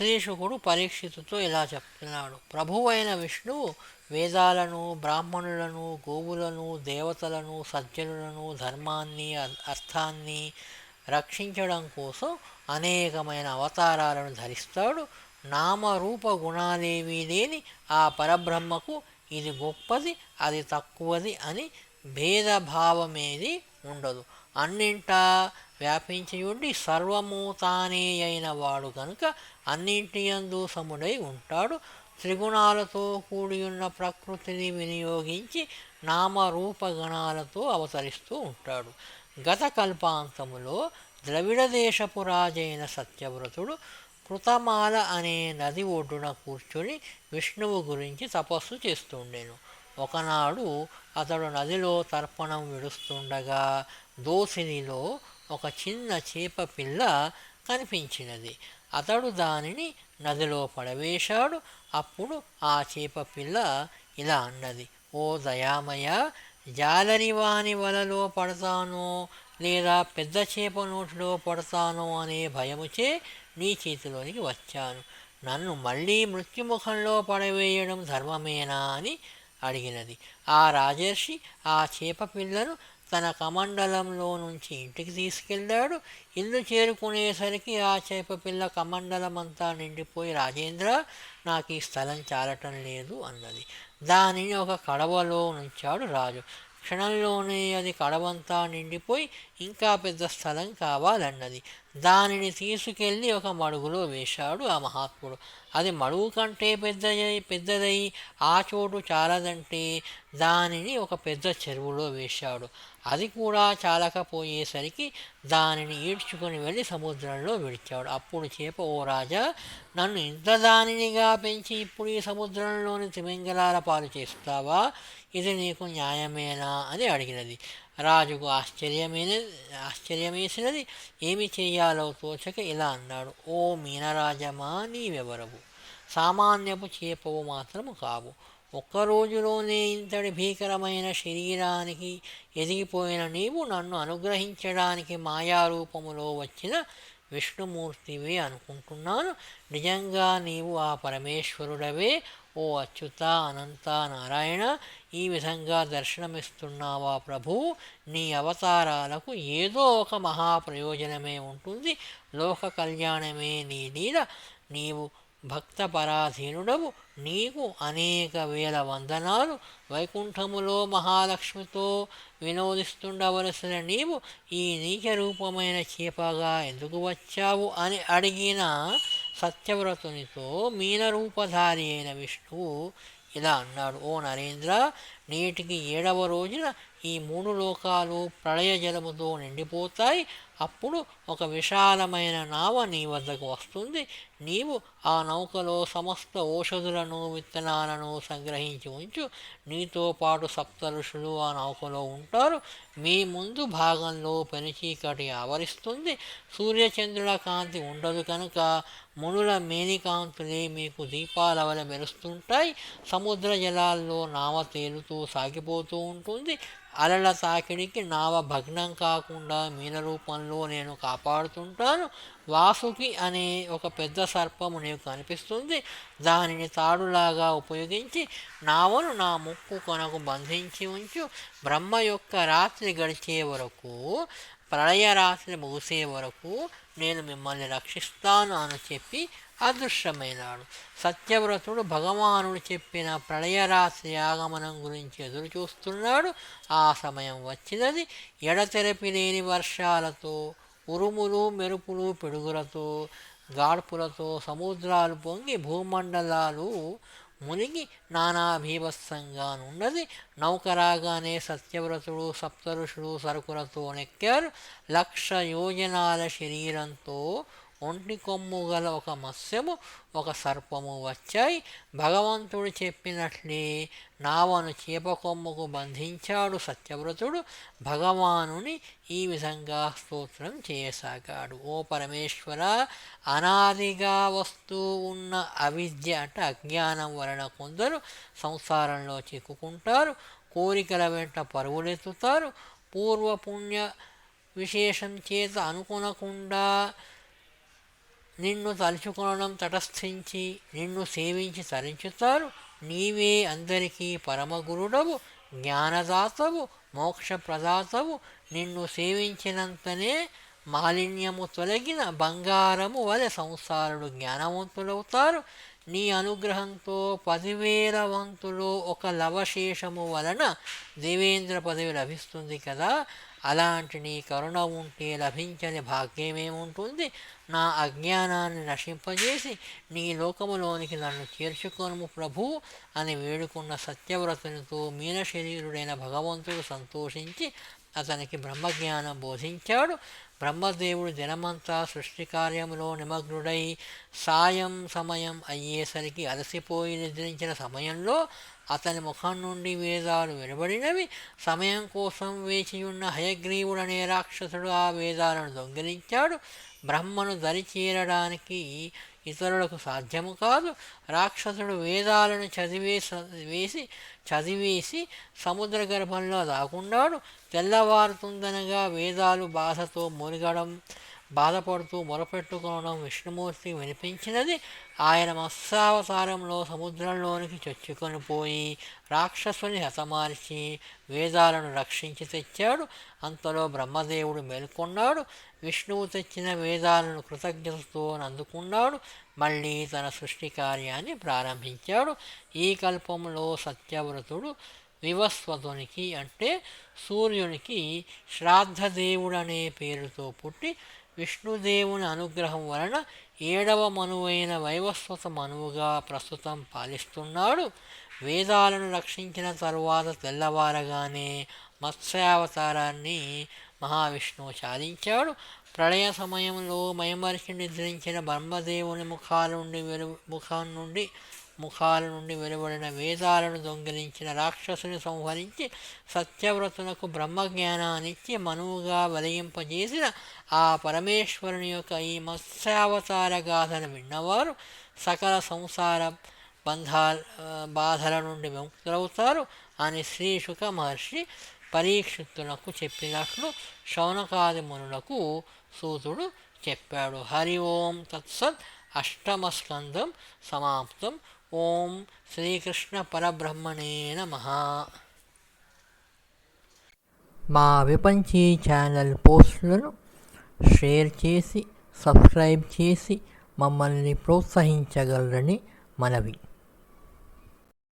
విశ్లేషకుడు పరీక్షితుతో ఇలా చెప్తున్నాడు. ప్రభువైన విష్ణువు వేదాలను బ్రాహ్మణులను గోవులను దేవతలను సజ్జనులను ధర్మాన్ని అర్- అర్థాన్ని రక్షించడం కోసం అనేకమైన అవతారాలను ధరిస్తాడు. నామరూప గుణాలేవీ లేని ఆ పరబ్రహ్మకు ఇది గొప్పది అది తక్కువది అని భేదభావమేది ఉండదు. అన్నింటా వ్యాపించి ఉండి సర్వము తానే అయిన వాడు కనుక అన్నింటి యందు సముడై ఉంటాడు. త్రిగుణాలతో కూడి ఉన్న ప్రకృతిని వినియోగించి నామరూపగణాలతో అవతరిస్తూ ఉంటాడు. గత కల్పాంతములో ద్రవిడ దేశపు రాజైన సత్యవ్రతుడు కృతమాల అనే నది ఒడ్డున కూర్చొని విష్ణువు గురించి తపస్సు చేస్తుండెను. ఒకనాడు అతడు నదిలో తర్పణం విడుస్తుండగా దోసిలిలో ఒక చిన్న చేప పిల్ల కనిపించినది. అతడు దానిని నదిలో పడవేశాడు. అప్పుడు ఆ చేప పిల్ల ఇలా అన్నది ఓ దయామయ జాలరి వాని వలలో పడతానో లేదా పెద్ద చేప నోటిలో పడతానో అనే భయముచే నీ చేతిలోనికి వచ్చాను. నన్ను మళ్ళీ మృత్యుముఖంలో పడవేయడం ధర్మమేనా? అని అడిగినది. ఆ రాజర్షి ఆ చేప పిల్లను తన కమండలంలో నుంచి ఇంటికి తీసుకెళ్ళాడు ఇల్లు చేరుకునేసరికి ఆ చేప పిల్ల కమండలం అంతా నిండిపోయి రాజేంద్ర నాకు ఈ స్థలం చాలటం లేదు అన్నది. దానిని ఒక కడవలో ఉంచాడు రాజు. క్షణంలోనే అది కడవంతా నిండిపోయి ఇంకా పెద్ద స్థలం కావాలన్నది. దానిని తీసుకెళ్ళి ఒక మడుగులో వేశాడు ఆ మహాత్ముడు. అది మడుగు కంటే పెద్దదై పెద్దదై ఆ చోటు చాలదంటే దానిని ఒక పెద్ద చెరువులో వేశాడు. అది కూడా చాలకపోయేసరికి దానిని ఈడ్చుకొని వెళ్ళి సముద్రంలో విడిచాడు. అప్పుడు చేప ఓ రాజా నన్ను ఇంత దానినిగా పెంచి ఇప్పుడు ఈ సముద్రంలోని తిమింగలాల పాలు చేస్తావా? ఇది నీకు న్యాయమేనా? అని అడిగినది. రాజుకు ఆశ్చర్యమైన ఆశ్చర్యమేసినది ఏమి చేయాలో తోచక ఇలా అన్నాడు. ఓ మీనరాజమా నీవెవరవు? సామాన్యపు చేపవు మాత్రము కావు. ఒక్కరోజులోనే ఇంతటి భీకరమైన శరీరానికి ఎదిగిపోయిన నీవు నన్ను అనుగ్రహించడానికి మాయారూపములో వచ్చిన విష్ణుమూర్తివి అనుకుంటున్నాను. నిజంగా నీవు ఆ పరమేశ్వరుడవే. ఓ అచ్యుత అనంత నారాయణ ఈ విధంగా దర్శనమిస్తున్నావా ప్రభు? నీ అవతారాలకు ఏదో ఒక మహాప్రయోజనమే ఉంటుంది. లోక కళ్యాణమే నీ లీల. నీవు భక్త పరాధీనుడవు నీకు అనేక వేల వందనాలు. వైకుంఠములో మహాలక్ష్మితో వినోదిస్తుండవలసిన నీవు ఈ నీచ రూపమైన చేపగా ఎందుకు వచ్చావు అని అడిగిన సత్యవ్రతునితో మీనరూపధారి అయిన విష్ణువు ఇలా అన్నాడు. ఓ నరేంద్ర నేటికి ఏడవ రోజున ఈ మూడు లోకాలు ప్రళయ జలముతో నిండిపోతాయి. అప్పుడు ఒక విశాలమైన నావ నీ వద్దకు వస్తుంది. నీవు ఆ నౌకలో సమస్త ఔషధులను విత్తనాలను సంగ్రహించి ఉంచు. నీతో పాటు సప్త ఋషులు ఆ నౌకలో ఉంటారు. మీ ముందు భాగంలో పెనుచీకటి ఆవరిస్తుంది. సూర్యచంద్రుల కాంతి ఉండదు కనుక మునుల మేనికాంతులే మీకు దీపాల వలె మెరుస్తుంటాయి. సముద్ర జలాల్లో నావ తేలుతూ సాగిపోతూ ఉంటుంది. అలల తాకిడికి నావ భగ్నం కాకుండా మీన రూపంలో నేను కాపాడుతుంటాను. వాసుకి అనే ఒక పెద్ద సర్పము నీకు కనిపిస్తుంది. దానిని తాడులాగా ఉపయోగించి నావను నా ముక్కు కొనకు బంధించి ఉంచు. బ్రహ్మ యొక్క రాత్రి గడిచే వరకు ప్రళయ రాత్రి ముగిసే వరకు నేను మిమ్మల్ని రక్షిస్తాను అని చెప్పి అదృశ్యమైనాడు. సత్యవ్రతుడు భగవానుడు చెప్పిన ప్రళయరాత్రి ఆగమనం గురించి ఎదురు చూస్తున్నాడు. ఆ సమయం వచ్చినది. ఎడతెరపి లేని వర్షాలతో ఉరుములు మెరుపులు పిడుగులతో గాడ్పులతో సముద్రాలు పొంగి భూమండలాలు మునిగి నానాభీభత్సంగా భీభత్సంగానున్నది నౌకరాగానే సత్యవ్రతుడు సప్తరుషుడు సరుకులతో నెక్కారు. లక్ష యోజనాల శరీరంతో ఒంటి కొమ్ము గల ఒక మత్స్యము ఒక సర్పము వచ్చాయి. భగవంతుడు చెప్పినట్లే నావను చేప కొమ్ముకు బంధించాడు సత్యవ్రతుడు. భగవానుని ఈ విధంగా స్తోత్రం చేయసాగాడు. ఓ పరమేశ్వర అనాదిగా వస్తూ ఉన్న అవిద్య అంటే అజ్ఞానం వలన కొందరు సంసారంలో చిక్కుకుంటారు. కోరికల వెంట పరుగులెత్తుతారు పూర్వపుణ్య విశేషం చేత అనుకునకుండా నిన్ను తలుచుకోవడం తటస్థించి నిన్ను సేవించి తరించుతారు. నీవే అందరికీ పరమగురుడవు జ్ఞానదాతవు మోక్షప్రదాతవు. నిన్ను సేవించినంతనే మాలిన్యము తొలగిన బంగారము వలె సంసారుడు జ్ఞానవంతులవుతారు. నీ అనుగ్రహంతో పదివేల వంతులు ఒక లవశేషము వలన దేవేంద్ర పదవి లభిస్తుంది కదా. అలాంటి నీ కరుణ ఉంటే లభించని భాగ్యమేముంటుంది నా అజ్ఞానాన్ని నశింపజేసి నీ లోకములోనికి నన్ను చేర్చుకోను ప్రభు అని వేడుకున్న సత్యవ్రతునితో మీనశరీరుడైన భగవంతుడు సంతోషించి అతనికి బ్రహ్మజ్ఞానం బోధించాడు. బ్రహ్మదేవుడు దినమంతా సృష్టి కార్యంలో నిమగ్నుడై సాయం సమయం అయ్యేసరికి అలసిపోయి నిద్రించిన సమయంలో అతని ముఖం నుండి వేదాలు వినబడినవి. సమయం కోసం వేచియున్న హయగ్రీవుడనే రాక్షసుడు ఆ వేదాలను దొంగిలించాడు. బ్రహ్మను దరి చేరడానికి ఇతరులకు సాధ్యము కాదు. రాక్షసుడు వేదాలను చదివే వేసి చదివేసి సముద్ర గర్భంలో దాకున్నాడు తెల్లవారుతుందనగా వేదాలు బాధతో మునిగడం బాధపడుతూ మొరపెట్టుకోవడం విష్ణుమూర్తి వినిపించినది. ఆయన మత్స్యావతారంలో సముద్రంలోనికి చొచ్చుకొని పోయి రాక్షసుని హతమార్చి వేదాలను రక్షించి తెచ్చాడు. అంతలో బ్రహ్మదేవుడు మేల్కొన్నాడు. విష్ణువు తెచ్చిన వేదాలను కృతజ్ఞతతో అందుకున్నాడు మళ్ళీ తన సృష్టి కార్యాన్ని ప్రారంభించాడు. ఈ కల్పంలో సత్యవ్రతుడు వివస్వతునికి అంటే సూర్యునికి శ్రాద్ధదేవుడనే పేరుతో పుట్టి విష్ణుదేవుని అనుగ్రహం వలన ఏడవ మనువైన వైవస్వత మనువుగా ప్రస్తుతం పాలిస్తున్నాడు. వేదాలను రక్షించిన తరువాత తెల్లవారగానే మత్స్యావతారాన్ని మహావిష్ణువు సాధించాడు. ప్రళయ సమయంలో మైమరిచి నిద్రించిన బ్రహ్మదేవుని ముఖాల నుండి వెలు ముఖం నుండి ముఖాల నుండి వెలువడిన వేదాలను దొంగిలించిన రాక్షసుని సంహరించి సత్యవ్రతునకు బ్రహ్మజ్ఞానాన్నిచ్చి మనువుగా వలయింపజేసిన ఆ పరమేశ్వరుని యొక్క ఈ మత్స్యావతార గాథను విన్నవారు సకల సంసార బంధాల బాధల నుండి విముక్తులవుతారు అని శ్రీ శుక మహర్షి పరీక్షిత్తులకు చెప్పినట్లు శౌనకాది మునులకు సూతుడు చెప్పాడు. హరి ఓం తత్సత్ అష్టమస్కందం సమాప్తం ఓం శ్రీకృష్ణ పరబ్రహ్మణే నమ. మా విపంచీ ఛానల్ పోస్టులను షేర్ చేసి సబ్స్క్రైబ్ చేసి మమ్మల్ని ప్రోత్సహించగలరని మనవి.